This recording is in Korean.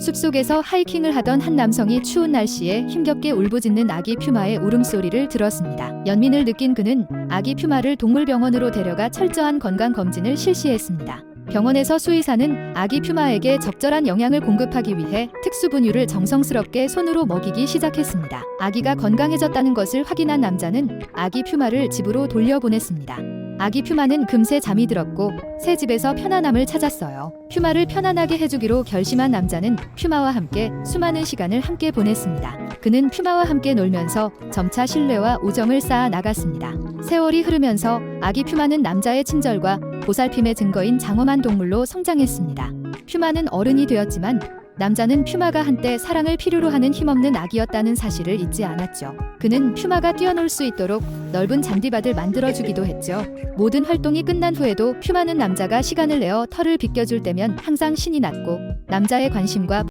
숲속에서 하이킹을 하던 한 남성이 추운 날씨에 힘겹게 울부짖는 아기 퓨마의 울음소리를 들었습니다. 연민을 느낀 그는 아기 퓨마를 동물병원으로 데려가 철저한 건강 검진을 실시했습니다. 병원에서 수의사는 아기 퓨마에게 적절한 영양을 공급하기 위해 특수 분유를 정성스럽게 손으로 먹이기 시작했습니다. 아기가 건강해졌다는 것을 확인한 남자는 아기 퓨마를 집으로 돌려보냈습니다. 아기 퓨마는 금세 잠이 들었고 새 집에서 편안함을 찾았어요. 퓨마를 편안하게 해주기로 결심한 남자는 퓨마와 함께 수많은 시간을 함께 보냈습니다. 그는 퓨마와 함께 놀면서 점차 신뢰와 우정을 쌓아 나갔습니다. 세월이 흐르면서 아기 퓨마는 남자의 친절과 보살핌의 증거인 장엄한 동물로 성장했습니다. 퓨마는 어른이 되었지만 남자는 퓨마가 한때 사랑을 필요로 하는 힘없는 아기였다는 사실을 잊지 않았죠. 그는 퓨마가 뛰어놀 수 있도록 넓은 잔디밭을 만들어주기도 했죠. 모든 활동이 끝난 후에도 퓨마는 남자가 시간을 내어 털을 빗겨줄 때면 항상 신이 났고 남자의 관심과